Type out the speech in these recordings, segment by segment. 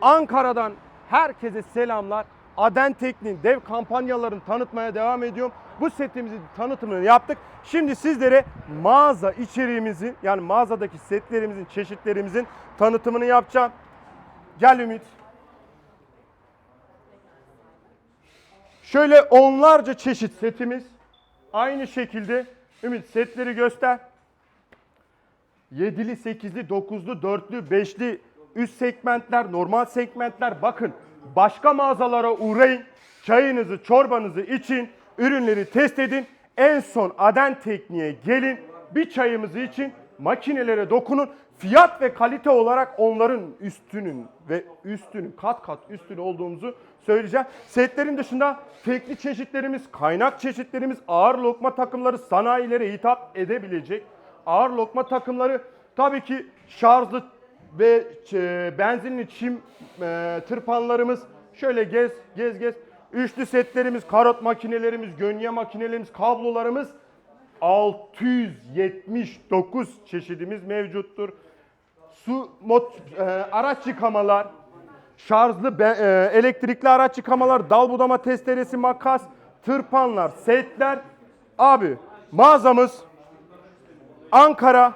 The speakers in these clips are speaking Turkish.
Ankara'dan herkese selamlar. Aden Teknik'in dev kampanyalarını tanıtmaya devam ediyorum. Bu setimizin tanıtımını yaptık. Şimdi sizlere mağaza içeriğimizin yani mağazadaki setlerimizin, çeşitlerimizin tanıtımını yapacağım. Gel Ümit. Şöyle onlarca çeşit setimiz. Aynı şekilde Ümit setleri göster. 7'li, 8'li, 9'lu, 4'lü, 5'li üst segmentler, normal segmentler. Bakın başka mağazalara uğrayın. Çayınızı, çorbanızı için, ürünleri test edin. En son Aden Tekniğe gelin. Bir çayımızı için makinelere dokunun. Fiyat ve kalite olarak onların üstünün ve üstünün kat kat üstün olduğumuzu söyleyeceğim. Setlerin dışında tekli çeşitlerimiz, kaynak çeşitlerimiz, ağır lokma takımları sanayilere hitap edebilecek ağır lokma takımları tabii ki şarjlı ve e, benzinli çim e, tırpanlarımız şöyle gez gez gez üçlü setlerimiz karot makinelerimiz gönye makinelerimiz kablolarımız 679 çeşidimiz mevcuttur. Su mot, e, araç yıkamalar, şarjlı be- e, elektrikli araç yıkamalar, dal budama testeresi, makas, tırpanlar, setler. Abi mağazamız Ankara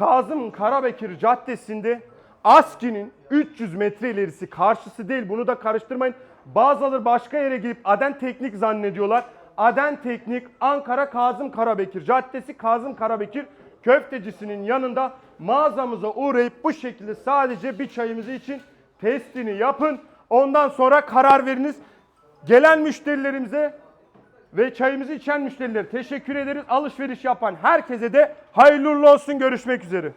Kazım Karabekir Caddesi'nde ASKİ'nin 300 metre ilerisi karşısı değil bunu da karıştırmayın. Bazıları başka yere gidip Aden Teknik zannediyorlar. Aden Teknik Ankara Kazım Karabekir Caddesi Kazım Karabekir köftecisinin yanında mağazamıza uğrayıp bu şekilde sadece bir çayımızı için testini yapın. Ondan sonra karar veriniz. Gelen müşterilerimize ve çayımızı içen müşterilere teşekkür ederiz. Alışveriş yapan herkese de hayırlı olsun. Görüşmek üzere.